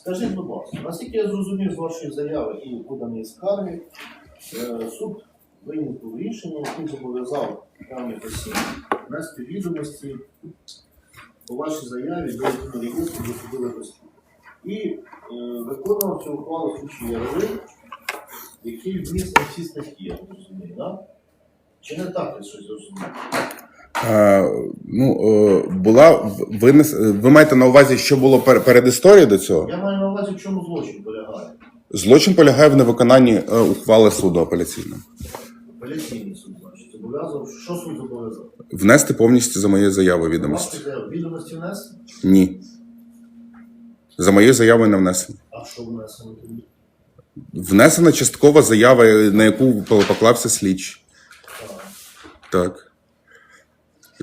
Скажіть, будь ласка, наскільки я зрозумів з вашої заяви і поданої скарги, е, суд виніс рішення, яким зобов'язав певних осіб внести відомості по вашій заяві до реєстру до судових осіб. І е, виконував цю ухвалу слідчий Яровий, який вніс на всі статті, я розумію, так? Чи не так ви щось розумієте? Е, ну, е, була винес... Ви маєте на увазі, що було перед історією до цього? Я маю на увазі, в чому злочин полягає. Злочин полягає в невиконанні е, ухвали суду апеляційного. Апеляційний суд, значить, зобов'язав, що суд зобов'язав? Внести повністю за моєю заявою відомості. Відомості внесені? Ні. За моєю заявою не внесено. А що внесено тоді? Внесена часткова заява, на яку поклався слідчий. Так. Так.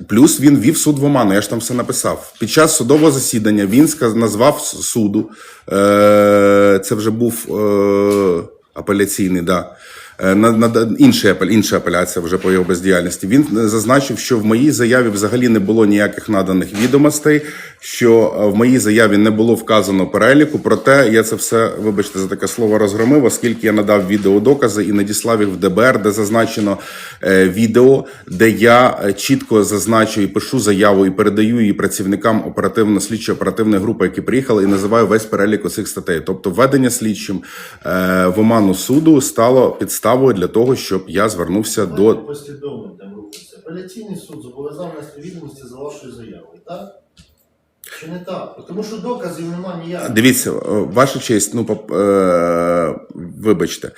Плюс він вів суд в оману, я ж там все написав. Під час судового засідання він назвав суду. Е, це вже був е, апеляційний, да. Е, на, на, інший, апель- інша апеляція вже по його бездіяльності. Він зазначив, що в моїй заяві взагалі не було ніяких наданих відомостей, що е, в моїй заяві не було вказано переліку. Проте я це все, вибачте, за таке слово розгромив, оскільки я надав відеодокази і надіслав їх в ДБР, де зазначено е, відео, де я е, чітко зазначу і пишу заяву і передаю її працівникам оперативно-слідчої оперативної групи, які приїхали, і називаю весь перелік усіх статей. Тобто, введення слідчим е, в оману суду стало підставою для того, щоб я звернувся Давайте до послідовно там рухатися. Апеляційний суд зобов'язав внести відомості за вашою заявою, так? Чи не так? Тому що доказів немає ніяких. Дивіться, е, ваша честь, ну поп- е, вибачте.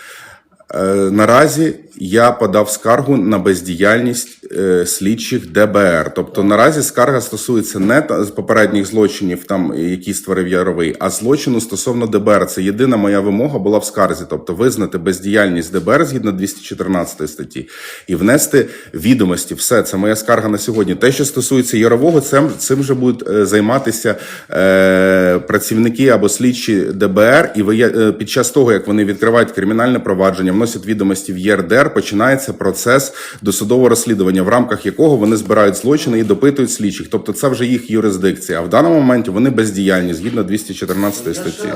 Е, наразі я подав скаргу на бездіяльність е, слідчих ДБР. Тобто наразі скарга стосується не попередніх злочинів, там які створив Яровий, а злочину стосовно ДБР. Це єдина моя вимога була в скарзі, тобто визнати бездіяльність ДБР згідно 214 статті і внести відомості. Все це моя скарга на сьогодні. Те, що стосується Ярового, цим, цим вже будуть е, займатися е, працівники або слідчі ДБР, і ви, е, під час того, як вони відкривають кримінальне провадження, вносять відомості в ЄРДР, починається процес досудового розслідування, в рамках якого вони збирають злочини і допитують слідчих. Тобто це вже їх юрисдикція. А в даному моменті вони бездіяльні згідно 214 Я статті.